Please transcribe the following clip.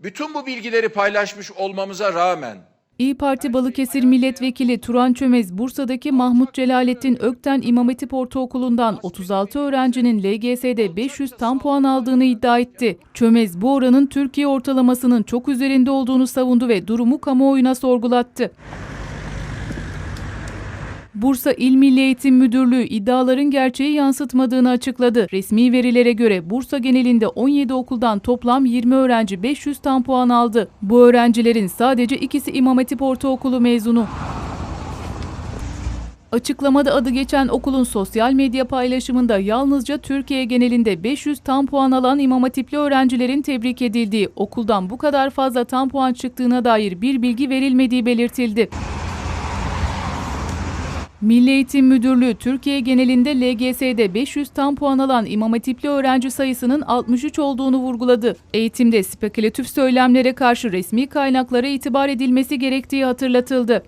Bütün bu bilgileri paylaşmış olmamıza rağmen İyi Parti Balıkesir Milletvekili Turan Çömez, Bursa'daki Mahmut Celalettin Ökten İmam Hatip Ortaokulu'ndan 36 öğrencinin LGS'de 500 tam puan aldığını iddia etti. Çömez bu oranın Türkiye ortalamasının çok üzerinde olduğunu savundu ve durumu kamuoyuna sorgulattı. Bursa İl Milli Eğitim Müdürlüğü iddiaların gerçeği yansıtmadığını açıkladı. Resmi verilere göre Bursa genelinde 17 okuldan toplam 20 öğrenci 500 tam puan aldı. Bu öğrencilerin sadece ikisi İmam Hatip Ortaokulu mezunu. Açıklamada adı geçen okulun sosyal medya paylaşımında yalnızca Türkiye genelinde 500 tam puan alan İmam Hatipli öğrencilerin tebrik edildiği, okuldan bu kadar fazla tam puan çıktığına dair bir bilgi verilmediği belirtildi. Milli Eğitim Müdürlüğü Türkiye genelinde LGS'de 500 tam puan alan İmam Hatipli öğrenci sayısının 63 olduğunu vurguladı. Eğitimde spekülatif söylemlere karşı resmi kaynaklara itibar edilmesi gerektiği hatırlatıldı.